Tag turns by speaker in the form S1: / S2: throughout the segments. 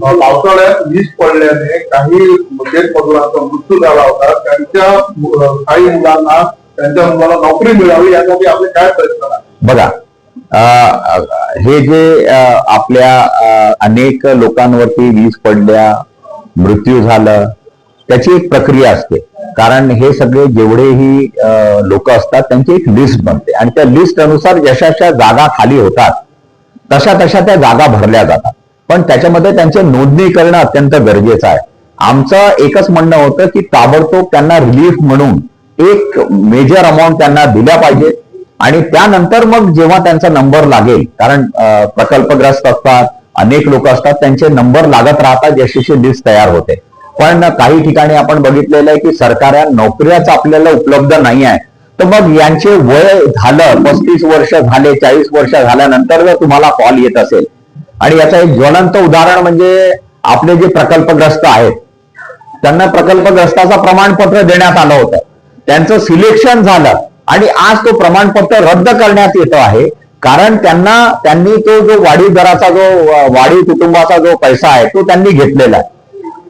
S1: पावसाळ्यात वीज पडल्याने काही मजुरांचा मृत्यू झाला होता. त्यांच्या काही मुलांना त्यांच्या मुलांना नोकरी मिळावी यासाठी आपले काय प्रयत्न
S2: बघा हे जे आपल्या अनेक लोकांवरती वीज पडल्या मृत्यू झालं त्याची एक प्रक्रिया असते. कारण हे सगळे जेवढेही लोक असतात त्यांची एक लिस्ट बनते. आणि त्या लिस्ट अनुसार जशाशा जागा खाली होतात. तशा तशा त्या जागा भरल्या जातात. पण त्याच्यामध्ये त्यांची नोंदणी करणं अत्यंत गरजेचं आहे. आमचं एकच म्हणणं होतं की ताबडतोब त्यांना रिलीफ म्हणून एक मेजर अमाऊंट त्यांना दिल्या पाहिजे. आणि त्यानंतर मग जेव्हा त्यांचा नंबर लागेल कारण प्रकल्पग्रस्त असतात अनेक लोक असतात त्यांचे नंबर लागत राहतात जशीशी लिस्ट तयार होते. पण काही ठिकाणी आपण बघितलेलं आहे की सरकार नोकऱ्याच आपल्याला उपलब्ध नाही आहे. तर मग यांचे वय झालं पस्तीस वर्ष झाले चाळीस वर्ष झाल्यानंतर जर तुम्हाला कॉल येत असेल आणि याचं एक ज्वलंत उदाहरण म्हणजे आपले जे प्रकल्पग्रस्त आहेत त्यांना प्रकल्पग्रस्ताचं प्रमाणपत्र देण्यात आलं होतं. त्यांचं सिलेक्शन झालं आणि आज तो प्रमाणपत्र रद्द करण्यात येतो आहे. कारण त्यांना त्यांनी तो जो वाढीव दराचा जो वाढीव कुटुंबाचा जो पैसा आहे तो त्यांनी घेतलेला आहे.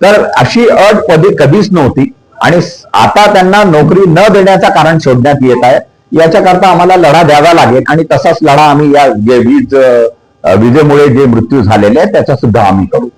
S2: तर अशी अट कधी कधीच नव्हती. आणि आता त्यांना नोकरी न देण्याचं कारण शोधण्यात येत आहे. याच्याकरता आम्हाला लढा द्यावा लागेल आणि तसाच लढा आम्ही या वीज विजेमुळे जे मृत्यू झालेले आहेत त्याचा सुद्धा आम्ही करू.